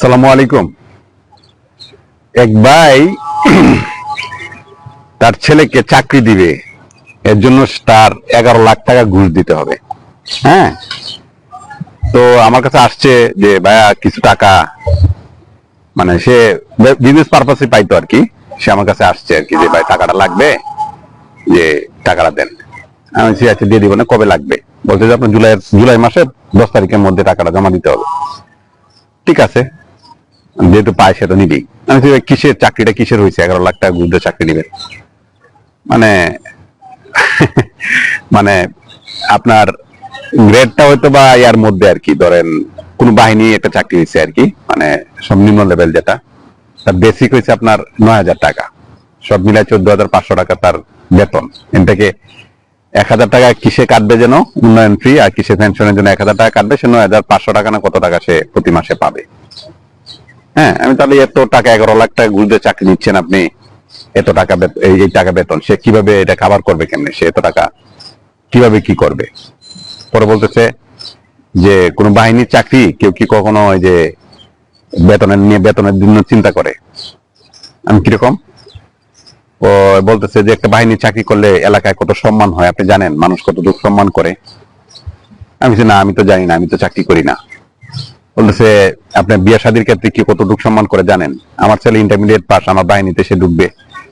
সালামু আলাইকুম। এক ভাই তার ছেলেকে চাকরি দিবে। এর জন্য তার এগারো লাখ টাকা ঘুষ দিতে হবে। হ্যাঁ? তো আমার কাছে আসছে যে ভাইয়া কিছু টাকা। মানে সে বিজনেস পারপাসে পাইতো আর কি। সে আমার কাছে আসছে আর কি যে ভাই টাকাটা লাগবে? যে টাকাটা দেন। আমি বলছি, আচ্ছা দিয়ে দিব না কবে লাগবে? বলতে যে আপনার জুলাই জুলাই মাসে দশ তারিখের মধ্যে টাকাটা জমা দিতে হবে। ঠিক আছে। যেহেতু পায় সে তো নিবেই আমি কিসের চাকরিটা কিসের হয়েছে? এগারো লাখ টাকা দিয়ে চাকরি নিবেন মানে মানে আপনার গ্রেডটা হয়তো বা ইয়ার মধ্যে আর কি। ধরেন, কোন বাহিনী একটা চাকরি হয়েছে আর কি। মানে সব নিম্ন লেভেল যেটা। তার বেসিক হয়েছে আপনার নয় হাজার টাকা। সব মিলাই চোদ্দ হাজার পাঁচশো টাকা তার বেতন। এটাকে এক হাজার টাকা কিসে কাটবে যেন? উন্নয়ন ফ্রি আর কিসে পেনশনের জন্য এক হাজার টাকা কাটবে? সে নয় হাজার পাঁচশো টাকা না কত টাকা সে প্রতি মাসে পাবে? হ্যাঁ আমি তাহলে এত টাকা এগারো লাখ টাকা ঘুরতে চাকরি নিচ্ছেন আপনি। এত টাকা এই টাকা বেতন, সে কীভাবে এটা খাবার করবে কেমনে? সে এত টাকা কীভাবে কি করবে? পরে বলতেছে যে, কোন বাহিনীর চাকরি? কেউ কি কখনো ওই যে বেতনের নিয়ে বেতনের জন্য চিন্তা করে? আমি কীরকম? বলতেছে যে একটা বাহিনী চাকরি করলে এলাকায় কত সম্মান হয়, আপনি জানেন মানুষ কত দুঃখ সম্মান করে। আমি না, আমি তো জানি না, আমি তো চাকরি করি না। বলতেছে, আপনার বিয়ে শাদীর ক্ষেত্রে কি কত দুঃখ সম্মান করে জানেন? আমার ছেলে ইন্টারমিডিয়েট পাস আমার বাহিনীতে সে ঢুকবে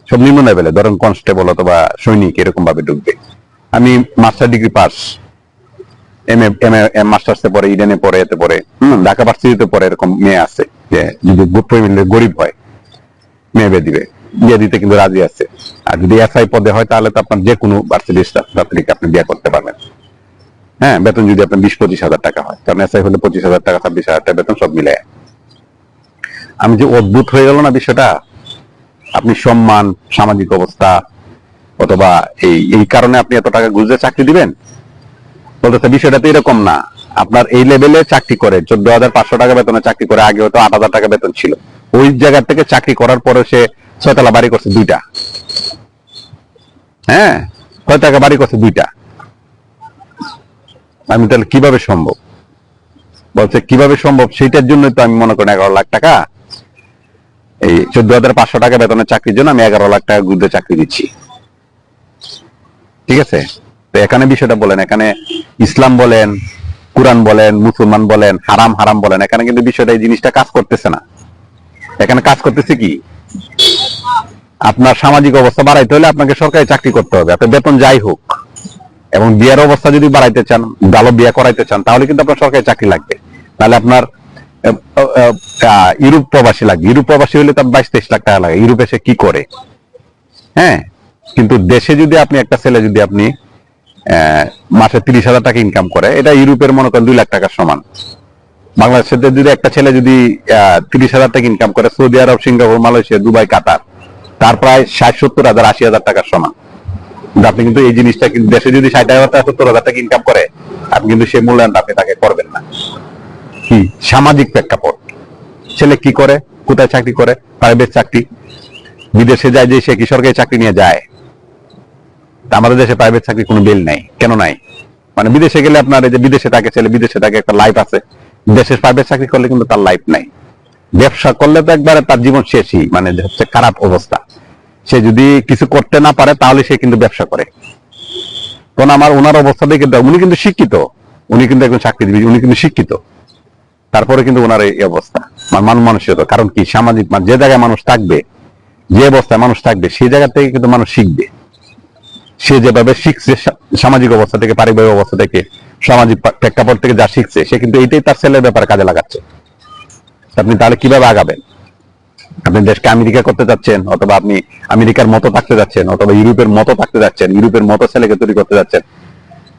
সব নিম্ন লেভেলে ধরেন কনস্টেবল অথবা সৈনিক এরকম ভাবে ঢুকবে আমি master degree pass M M মাস্টার্সে পড়ে ইডেনে পড়ে, এতে পড়ে, হম, ঢাকা ভার্সিটিতে পড়ে, এরকম মেয়ে আছে যে যদি গরিব হয়, মেয়ে দিবে। বিয়ে দিতে কিন্তু রাজি আছে। আর যদি এসআই পদে হয়, তাহলে তো আপনার যে কোনো ভার্সিটির আপনি বিয়ে করতে পারবেন। হ্যাঁ বেতন যদি আপনার বিশ, পঁচিশ হাজার টাকা হয়, কারণ এসআই হলে পঁচিশ হাজার টাকা, ছাব্বিশ হাজার টাকা বেতন সব মিলে আমি যে অদ্ভুত হয়ে গেল না বিষয়টা? আপনি সম্মান, সামাজিক অবস্থা, অথবা এই এই কারণে আপনি এত টাকা গুজরে চাকরি দিবেন? বলতেছে, বিষয়টা তো এরকম না। আপনার এই লেভেলে চাকরি করে, চোদ্দ হাজার পাঁচশো টাকা বেতনে চাকরি করে, আগে হয়তো আট হাজার টাকা বেতন ছিল। ওই জায়গা থেকে চাকরি করার পরে সে ছয়তলা বাড়ি করছে দুইটা। হ্যাঁ? কয় টাকা বাড়ি করছে দুইটা। আমি তাহলে কীভাবে সম্ভব? বলছে, কীভাবে সম্ভব? সেইটার জন্য তো আমি মনে করি এগারো লাখ টাকা। এই চোদ্দ হাজার পাঁচশো টাকা বেতনের চাকরির জন্য আমি এগারো লাখ টাকা গুদে চাকরি দিচ্ছি। ঠিক আছে? তো এখানে বিষয়টা বলেন, এখানে ইসলাম বলেন, কোরআন বলেন, মুসলমান বলেন, হারাম হারাম বলেন, এখানে কিন্তু বিষয়টা এই জিনিসটা কাজ করতেছে না। এখানে কাজ করতেছে কি? আপনার সামাজিক অবস্থা বাড়াইতে হলে আপনাকে সরকারি চাকরি করতে হবে। আপনার বেতন যাই হোক, এবং বিয়ের অবস্থা যদি বাড়াইতে চান, ভালো বিয়ে করাইতে চান, তাহলে কিন্তু আপনার সরকারি চাকরি লাগবে। নাহলে আপনার ইউরোপ প্রবাসী লাগবে। ইউরোপ প্রবাসী হলে তার বাইশ তেইশ লাখ টাকা লাগে। ইউরোপে সে কি করে? হ্যাঁ? কিন্তু দেশে যদি আপনি, একটা ছেলে যদি আপনি মাসে তিরিশ হাজার টাকা ইনকাম করে, এটা ইউরোপের মনে করেন দুই লাখ টাকার সমান। বাংলাদেশের যদি একটা ছেলে যদি তিরিশ হাজার টাকা ইনকাম করে, Saudi Arab, Singapore, Malaysia, Dubai, Qatar তার প্রায় ষাট, সত্তর হাজার, আশি হাজার টাকার সমান। আপনি কিন্তু এই জিনিসটা দেশে যদি ষাট হাজার টাকা, সত্তর হাজার টাকা ইনকাম করে, আপনি কিন্তু সেই মূল্যায়নটা আপনি তাকে করবেন না। কি? সামাজিক প্রেক্ষাপট। ছেলে কি করে? কোথায় চাকরি করে? প্রাইভেট চাকরি। বিদেশে যায় যে সে কি সরকারি চাকরি নিয়ে যায়। আমাদের দেশে প্রাইভেট চাকরি কোনো বিল নাই। কেন নাই? মানে বিদেশে গেলে আপনার এই যে বিদেশে থাকে ছেলে, বিদেশে থাকে একটা লাইফ আছে। দেশের প্রাইভেট চাকরি করলে কিন্তু তার লাইফ নাই। ব্যবসা করলে তো একবারে তার জীবন শেষই মানে হচ্ছে খারাপ অবস্থা। সে যদি কিছু করতে না পারে, তাহলে সে কিন্তু ব্যবসা করে। তখন আমার ওনার অবস্থা দেখে উনি কিন্তু শিক্ষিত। উনি কিন্তু একজন চাকরিজীবী, উনি কিন্তু শিক্ষিত। তারপরে কিন্তু ওনার এই অবস্থা। মানে মান মানসিকতা, কারণ কি? সামাজিক যে জায়গায় মানুষ থাকবে, যে অবস্থায় মানুষ থাকবে, সেই জায়গা থেকে কিন্তু মানুষ শিখবে। সে যেভাবে শিখছে সামাজিক অবস্থা থেকে, পারিবারিক অবস্থা থেকে, সামাজিক প্রেক্ষাপট থেকে যা শিখছে, সে কিন্তু এইটাই তার ছেলের ব্যাপারে কাজে লাগাচ্ছে। আপনি তাহলে কীভাবে আগাবেন? আপনি দেশকে আমেরিকা করতে যাচ্ছেন, অথবা আপনি আমেরিকার মতো থাকতে যাচ্ছেন, অথবা ইউরোপের মতো থাকতে যাচ্ছেন, ইউরোপের মতো ছেলেকে তৈরি করতে যাচ্ছেন,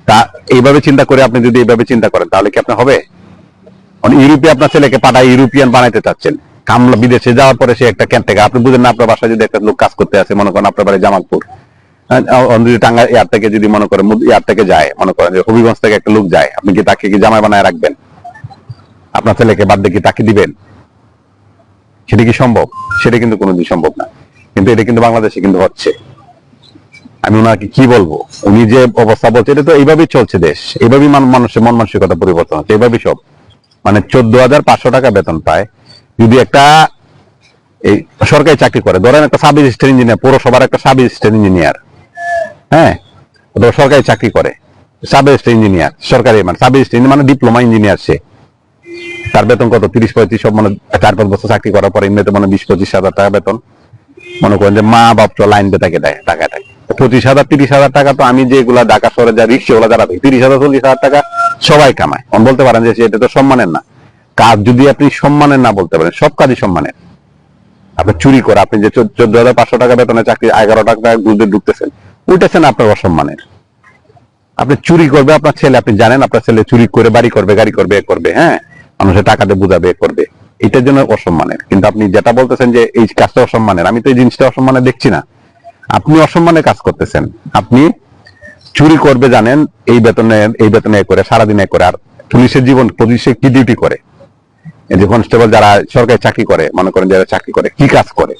তা এইভাবে চিন্তা করে আপনি যদি এইভাবে চিন্তা করেন, তাহলে কি আপনার হবে? ইউরোপে আপনার ছেলেকে পাঠায়, ইউরোপিয়ান বানাইতে চাচ্ছেন। কামলা বিদেশে যাওয়ার পরে সে একটা ক্যাম্প থেকে, আপনি বুঝেন না, আপনার বাসায় যদি একটা লোক কাজ করতে আছে মনে করেন আপনার বাড়ি জামালপুর যদি টাঙ্গা এয়ার থেকে যদি মনে করেন এয়ার থেকে যায়, মনে করেন যে হবিগঞ্জ থেকে একটা লোক যায়, আপনি কি তাকে কি জামাই বানায় রাখবেন? আপনার ছেলেকে বাদ দিয়ে কি তাকে দিবেন? সেটা কি সম্ভব? সেটা কিন্তু কোনোদিন সম্ভব না। কিন্তু এটা কিন্তু বাংলাদেশে কিন্তু হচ্ছে। আমি ওনাকে কি বলব? উনি যে অবস্থা বলছে, এটা তো এইভাবেই চলছে দেশ। এইভাবেই মানুষের মন মানসিকতা পরিবর্তন হচ্ছে। এইভাবেই সব। মানে চোদ্দ হাজার পাঁচশো টাকা বেতন পায়। যদি একটা এই সরকারি চাকরি করে, ধরেন একটা সাব রেজিস্টার ইঞ্জিনিয়ার পৌরসভার একটা সাব রেজিস্টার ইঞ্জিনিয়ার হ্যাঁ? অথবা সরকারি চাকরি করে সাব রেজিস্টার ইঞ্জিনিয়ার সরকারি মানে সাব রেজিস্টার মানে ডিপ্লোমা ইঞ্জিনিয়ার সে। তার বেতন কত? তিরিশ, পঁয়ত্রিশ, সব মানে চার, পাঁচ বছর চাকরি করার পর এমনিতে মানে বিশ, পঁচিশ হাজার টাকা বেতন। মনে করেন যে মা বাপ তো লাইন দিয়ে তাকে দেয়। টাকা দেয় পঁচিশ হাজার, তিরিশ হাজার টাকা তো আমি যেগুলা ঢাকা শহরে যা রিক্সাগুলো যারা তিরিশ হাজার, চল্লিশ হাজার টাকা সবাই কামায়। অন বলতে পারেন যে এটা তো সম্মানের না। কাজ যদি আপনি সম্মানের না বলতে পারেন, সব কাজই সম্মানের। আপনি চুরি করে, আপনি যে চোদ্দ হাজার পাঁচশো টাকা বেতনে চাকরি, এগারো টাকা গুলতে ঢুকতেছেন উঠেছেন আপনার অসম্মানের। আপনি চুরি করবে, আপনার ছেলে, আপনি জানেন আপনার ছেলে চুরি করে বাড়ি করবে, গাড়ি করবে, এ করবে হ্যাঁ? মানুষের টাকা দিয়ে বুঝাবে করবে। এটার জন্য অসম্মানের। কিন্তু আপনি যেটা বলতেছেন যে এই কাজটা অসম্মানের, আমি তো এই জিনিসটা অসম্মানের দেখছি না। আপনি অসম্মানের কাজ করতেছেন। আপনি চুরি করবে জানেন, এই বেতনে এই বেতনে করে, সারাদিন করে, আর পুলিশের জীবন, পুলিশে কি ডিউটি করে? যে কনস্টেবল যারা সরকারি চাকরি করে, মনে করেন যারা চাকরি করে, কি কাজ করে?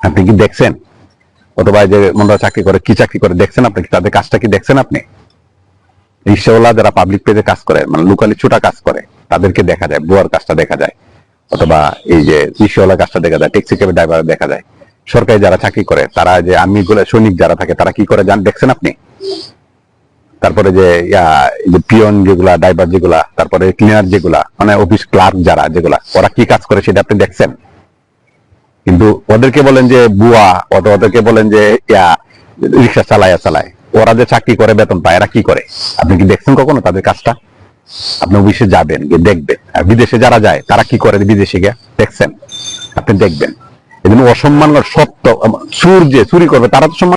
আপনি কি দেখছেন? অথবা যে মনরা চাকরি করে, কি চাকরি করে, দেখছেন আপনি তাদের কাজটা কি দেখছেন আপনি? রিক্সাওয়ালা যারা পাবলিক পেজে কাজ করে মানে লোকালি ছোটা কাজ করে তাদেরকে দেখা যায়, বুয়ার কাজটা দেখা যায়, অথবা এই যে রিক্সাওয়ালা কাজটা দেখা যায় ট্যাক্সি ক্যাব ড্রাইভার দেখা যায়। সরকারি যারা চাকরি করে, তারা যে আমি সৈনিক যারা থাকে, তারা কি করে জান, দেখছেন আপনি? তারপরে যে পিয়ন যেগুলা ড্রাইভার যেগুলা, তারপরে ক্লিনার যেগুলা মানে অফিস ক্লার্ক যারা যেগুলা, ওরা কি কাজ করে সেটা আপনি দেখছেন? কিন্তু ওদেরকে বলেন যে বুয়া, অথবা ওদেরকে বলেন যে, ইয়া, রিক্সা চালায় চালায়, ওরা যে চাকরি করে, বেতন পায়, এরা কি করে? আপনি কি দেখছেন কখনো তাদের কাজটা? আপনি অফিসে যাবেন, গিয়ে দেখবেন। আর বিদেশে যারা যায়, তারা কি করে বিদেশে গিয়ে? দেখছেন, আপনি দেখবেন। এই জন্য অসম্মান সত্য চুর যে চুরি করবে, তারা তো সম্মান